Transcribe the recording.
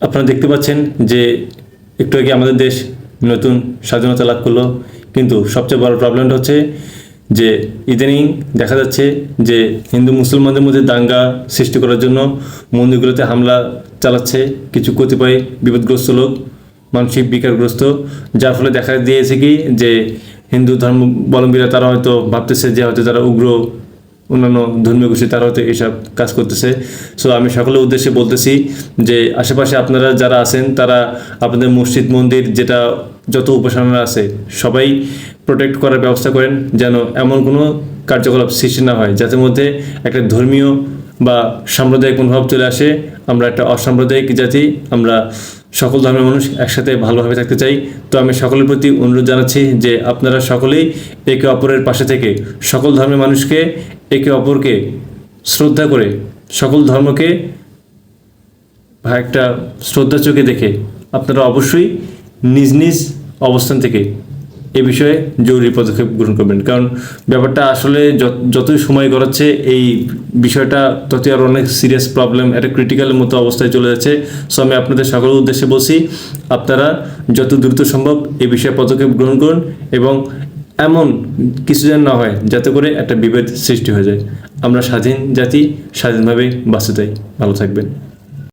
আপনারা দেখতে পাচ্ছেন যে একটু আগে আমাদের দেশ নতুন স্বাধীনতা লাভ করল, কিন্তু সবচেয়ে বড় প্রবলেমটা হচ্ছে যে ইদানিং দেখা যাচ্ছে যে হিন্দু মুসলমানদের মধ্যে দাঙ্গা সৃষ্টি করার জন্য মন্দিরগুলোতে হামলা চালাচ্ছে কিছু কতিপয় বিপদগ্রস্ত লোক, মানসিক বিকারগ্রস্ত, যার ফলে দেখা দিয়েছে কি যে হিন্দু ধর্মাবলম্বীরা তারা হয়তো ভাবতেছে যে হয়তো তারা উগ্র অন্যান্য ধর্মীয় গোষ্ঠী তারা হয়তো এইসব কাজ করতেছে। সো আমি সকলের উদ্দেশ্যে বলতেছি যে, আশেপাশে আপনারা যারা আছেন, তারা আপনাদের মসজিদ, মন্দির, যেটা যত উপাসনা আছে, সবাই প্রোটেক্ট করার ব্যবস্থা করেন যেন এমন কোনো কার্যকলাপ সৃষ্টি না হয়। যাতে মধ্যে একটা ধর্মীয় বা সাম্প্রদায়িক মনোভাব চলে আসে, আমরা একটা অসাম্প্রদায়িক জাতি, আমরা সকল ধর্মের মানুষ একসাথে ভালোভাবে থাকতে চাই। তো আমি সকলের প্রতি অনুরোধ জানাচ্ছি যে, আপনারা সকলেই একে অপরের পাশে থেকে সকল ধর্মের মানুষকে একে অপরকে শ্রদ্ধা করে সকল ধর্মকে একটা শ্রদ্ধা চোখে দেখে আপনারা অবশ্যই নিজ নিজ অবস্থান থেকে এ বিষয়ে জরুরি পদক্ষেপ গ্রহণ করবেন। কারণ ব্যাপারটা আসলে যতই সময় গড়াচ্ছে, এই বিষয়টা ততই আরও অনেক সিরিয়াস প্রবলেম একটা ক্রিটিক্যালের মতো অবস্থায় চলে যাচ্ছে। সো আমি আপনাদের সকলের উদ্দেশ্যে বলছি, আপনারা যত দ্রুত সম্ভব এই বিষয়ে পদক্ষেপ গ্রহণ করুন এবং এমন কিছু যেন না হয়, যাতে করে একটা বিভেদ সৃষ্টি হয়ে যায়। আমরা স্বাধীন জাতি স্বাধীনভাবে বাঁচতে চাই। ভালো থাকবেন।